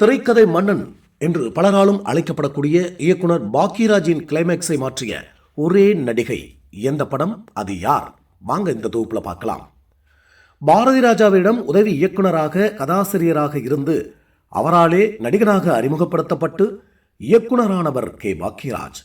திரைக்கதை மன்னன் என்று பலராலும் அழைக்கப்படக்கூடிய இயக்குனர் பாக்கியராஜின் கிளைமேக்ஸை மாற்றிய ஒரே நடிகை எந்த படம்? அது யார்? வாங்க இந்த தொகுப்பில் பார்க்கலாம். பாரதி ராஜாவிடம் உதவி இயக்குனராக கதாசிரியராக இருந்து அவராலே நடிகராக அறிமுகப்படுத்தப்பட்டு இயக்குனரானவர் கே. பாக்கியராஜ்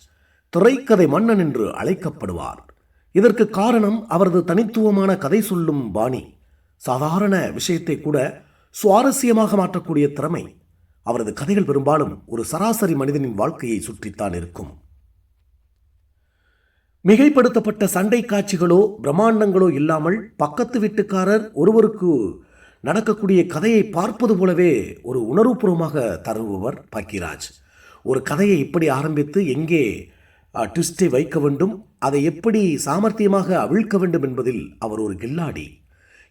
திரைக்கதை மன்னன் என்று அழைக்கப்படுவார். இதற்கு காரணம் அவரது தனித்துவமான கதை சொல்லும் பாணி. சாதாரண விஷயத்தை கூட சுவாரஸ்யமாக மாற்றக்கூடிய திறமை அவரது கதைகள் பெரும்பாலும் ஒரு சராசரி மனிதனின் வாழ்க்கையை சுற்றித்தான் இருக்கும். மிகைப்படுத்தப்பட்ட சண்டை காட்சிகளோ பிரம்மாண்டங்களோ இல்லாமல் பக்கத்து வீட்டுக்காரர் ஒருவருக்கு நடக்கக்கூடிய கதையை பார்ப்பது போலவே ஒரு உணர்வுபூர்வமாக தருபவர் பாக்கியராஜ். ஒரு கதையை இப்படி ஆரம்பித்து எங்கே ட்விஸ்டை வைக்க வேண்டும் அதை எப்படி சாமர்த்தியமாக அவிழ்க்க வேண்டும் என்பதில் அவர் ஒரு கில்லாடி.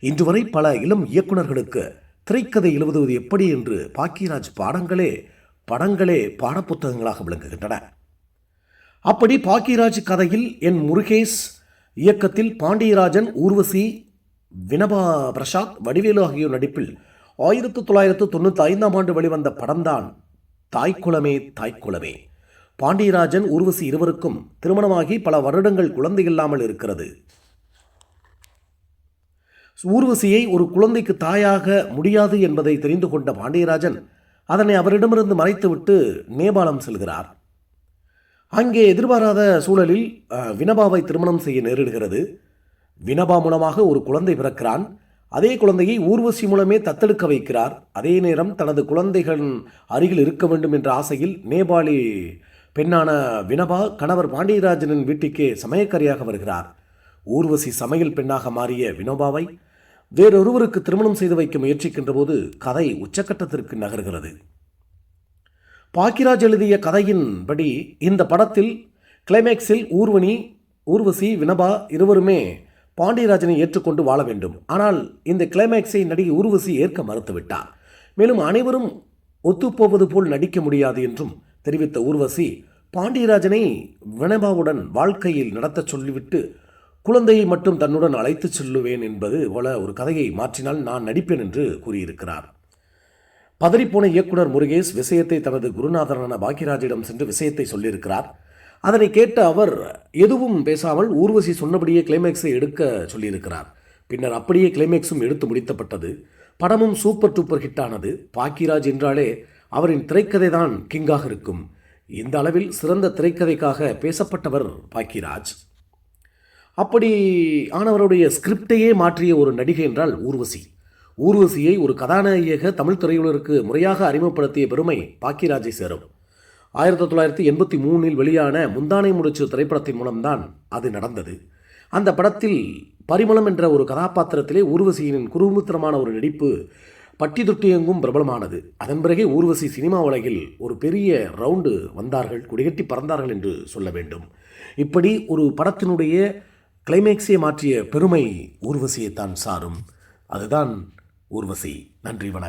இன்று வரை பல இளம் இயக்குனர்களுக்கு திரைக்கதை எழுதுவது எப்படி என்று பாக்கியராஜ் பாடங்களே படங்களே பாடப்புத்தகங்களாக விளங்குகின்றன. அப்படி பாக்கியராஜ் கதையில் என் முருகேஷ் இயக்கத்தில் பாண்டியராஜன் ஊர்வசி வினபா பிரசாத் வடிவேலு ஆகியோர் நடிப்பில் ஆயிரத்து தொள்ளாயிரத்து தொண்ணூற்றி ஐந்தாம் ஆண்டு வெளிவந்த படம்தான் தாய்க்குளமே தாய்க்குளமே பாண்டியராஜன் ஊர்வசி இருவருக்கும் திருமணமாகி பல வருடங்கள் குழந்தை இல்லாமல் இருக்கிறது. ஊர்வசியை ஒரு குழந்தைக்கு தாயாக முடியாது என்பதை தெரிந்து கொண்ட பாண்டியராஜன் அதனை அவரிடமிருந்து மறைத்துவிட்டு நேபாளம் செல்கிறார். அங்கே எதிர்பாராத சூழலில் வினபாவை திருமணம் செய்ய நேரிடுகிறது. வினபா மூலமாக ஒரு குழந்தை பிறக்கிறான். அதே குழந்தையை ஊர்வசி மூலமே தத்தெடுக்க வைக்கிறார். அதே நேரம் தனது குழந்தைகள் அருகில் இருக்க வேண்டும் என்ற ஆசையில் நேபாளி பெண்ணான வினபா கணவர் பாண்டியராஜனின் வீட்டுக்கே சமயக்கரியாக வருகிறார். ஊர்வசி சமையல் பெண்ணாக மாறிய வினோபாவை வேறொருவருக்கு திருமணம் செய்து வைக்க முயற்சிக்கின்ற போது கதை உச்சக்கட்டத்திற்கு நகர்கிறது. பாக்கிராஜ் எழுதிய கதையின்படி இந்த படத்தில் கிளைமேக்ஸில் ஊர்வனி ஊர்வசி வினபா இருவருமே பாண்டியராஜனை ஏற்றுக்கொண்டு வாழ வேண்டும். ஆனால் இந்த கிளைமேக்ஸை நடிகை ஊர்வசி ஏற்க மறுத்துவிட்டார். மேலும் அனைவரும் ஒத்துப்போவது போல் நடிக்க முடியாது என்றும் தெரிவித்த ஊர்வசி பாண்டியராஜனை வினபாவுடன் வாழ்க்கையில் நடத்த சொல்லிவிட்டு குழந்தையை மட்டும் தன்னுடன் அழைத்துச் செல்லுவேன் என்பது போல ஒரு கதையை மாற்றினால் நான் நடிப்பேன் என்று கூறியிருக்கிறார். பதறிப்போன இயக்குனர் முருகேஷ் விஷயத்தை தனது குருநாதரான பாக்கியராஜிடம் சென்று விஷயத்தை சொல்லியிருக்கிறார். அதனை கேட்ட அவர் எதுவும் பேசாமல் ஊர்வசி சொன்னபடியே கிளைமேக்ஸை எடுக்க சொல்லியிருக்கிறார். பின்னர் அப்படியே கிளைமேக்ஸும் எடுத்து முடித்தப்பட்டது. படமும் சூப்பர் டூப்பர் ஹிட்டானது பாக்கியராஜ் என்றாலே அவரின் திரைக்கதை தான் கிங்காக இருக்கும். இந்த அளவில் சிறந்த திரைக்கதைக்காக பேசப்பட்டவர் பாக்கியராஜ் அப்படி ஆனவருடைய ஸ்கிரிப்டையே மாற்றிய ஒரு நடிகை என்றால் ஊர்வசி. ஊர்வசியை ஒரு கதாநாயக தமிழ் திரையுலருக்கு முறையாக அறிமுகப்படுத்திய பெருமை பாக்கியராஜை சேரும். ஆயிரத்தி தொள்ளாயிரத்தி எண்பத்தி மூணில் வெளியான முந்தானை முடிச்சு திரைப்படத்தின் மூலம்தான் அது நடந்தது. அந்த படத்தில் பரிமளம் என்ற ஒரு கதாபாத்திரத்திலே ஊர்வசியின் குருமுத்திரமான ஒரு நடிப்பு பட்டி தொட்டி எங்கும் பிரபலமானது. அதன் பிறகே ஊர்வசி சினிமா உலகில் ஒரு பெரிய ரவுண்டு வந்தார்கள் குடிகட்டி பறந்தார்கள் என்று சொல்ல வேண்டும். இப்படி ஒரு படத்தினுடைய கிளைமேக்ஸை மாற்றிய பெருமை ஊர்வசியைத்தான் சாரும். அதுதான் ஊர்வசி. நன்றி வணக்கம்.